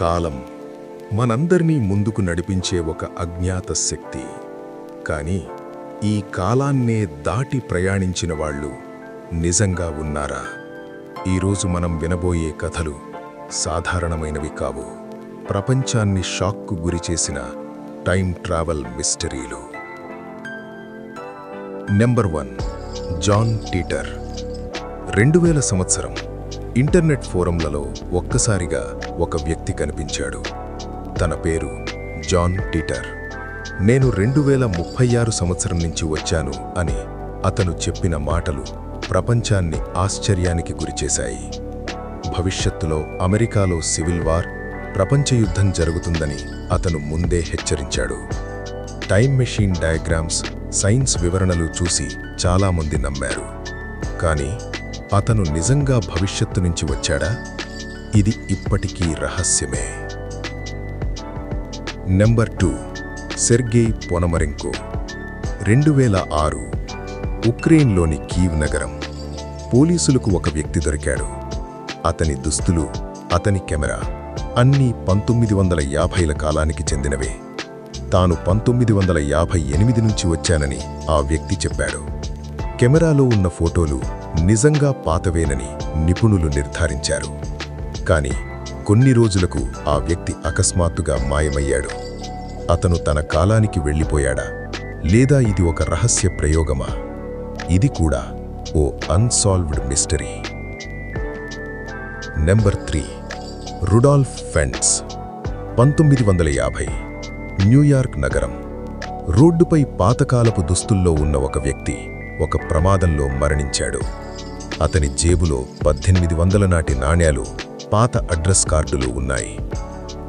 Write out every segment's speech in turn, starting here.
కాలం మనందరినీ ముందుకు నడిపించే ఒక అజ్ఞాత శక్తి. కానీ ఈ కాలాన్నే దాటి ప్రయాణించిన వాళ్ళు నిజంగా ఉన్నారా? ఈరోజు మనం వినబోయే కథలు సాధారణమైనవి కావు. ప్రపంచాన్ని షాక్కు గురిచేసిన time travel మిస్టరీలు. Number one John Titor. రెండు వేల సంవత్సరం ఇంటర్నెట్ ఫోరంలలో ఒక్కసారిగా ఒక వ్యక్తి కనిపించాడు. తన పేరు జాన్ టీటర్. నేను రెండు వేల ముప్పై ఆరు సంవత్సరం నుంచి వచ్చాను అని అతను చెప్పిన మాటలు ప్రపంచాన్ని ఆశ్చర్యానికి గురిచేశాయి. భవిష్యత్తులో అమెరికాలో సివిల్ వార్ ప్రపంచ యుద్ధం జరుగుతుందని అతను ముందే హెచ్చరించాడు. టైం మెషిన్ డయాగ్రామ్స్ సైన్స్ వివరణలు చూసి చాలామంది నమ్మారు. కానీ అతను నిజంగా భవిష్యత్తు నుంచి వచ్చాడా? ఇది ఇప్పటికీ రహస్యమే. నెంబర్ టూ సెర్గేయ్ పొనమరెంకో రెండు వేల ఆరు ఉక్రెయిన్లోని కీవ్ నగరం. పోలీసులకు ఒక వ్యక్తి దొరికాడు. అతని దుస్తులు అతని కెమెరా అన్నీ పంతొమ్మిది వందల యాభైల కాలానికి చెందినవే. తాను పంతొమ్మిది వందల యాభై ఎనిమిది నుంచి వచ్చానని ఆ వ్యక్తి చెప్పాడు. కెమెరాలో ఉన్న ఫోటోలు నిజంగా పాతవేనని నిపుణులు నిర్ధారించారు. కానీ కొన్ని రోజులకు ఆ వ్యక్తి అకస్మాత్తుగా మాయమయ్యాడు. అతను తన కాలానికి వెళ్ళిపోయాడా? లేదా ఇది ఒక రహస్య ప్రయోగమా? ఇది కూడా ఓ unsolved mystery. Number three. Rudolph Fentz. పంతొమ్మిది వందల యాభై. న్యూయార్క్ నగరం. రోడ్డుపై పాతకాలపు దుస్తుల్లో ఉన్న ఒక వ్యక్తి ఒక ప్రమాదంలో మరణించాడు. అతని జేబులో పద్దెనిమిది వందల నాటి నాణ్యాలు పాత అడ్రస్ కార్డులు ఉన్నాయి.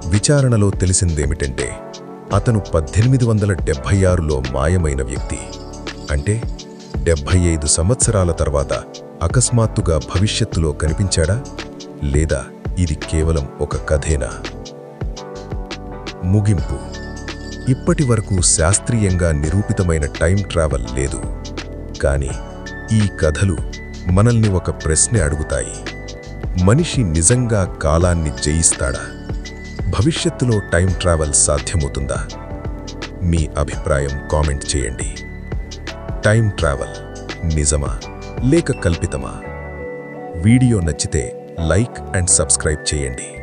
విచారణలో తెలిసిందేమిటంటే అతను పద్దెనిమిది వందల డెబ్భై ఆరులో మాయమైన వ్యక్తి. అంటే డెబ్భై ఐదు సంవత్సరాల తర్వాత అకస్మాత్తుగా భవిష్యత్తులో కనిపించాడా? లేదా ఇది కేవలం ఒక కథేనా? ముగింపు. ఇప్పటి వరకు శాస్త్రీయంగా నిరూపితమైన టైం ట్రావెల్ లేదు. కానీ ఈ కథలు మనల్ని ఒక ప్రశ్న అడుగుతాయి. మనిషి నిజంగా కాలాన్ని జయిస్తాడా? భవిష్యత్తులో టైం ట్రావెల్ సాధ్యమవుతుందా? మీ అభిప్రాయం కామెంట్ చేయండి. టైం ట్రావెల్ నిజమా లేక కల్పితమా? వీడియో నచ్చితే లైక్ అండ్ సబ్స్క్రైబ్ చేయండి.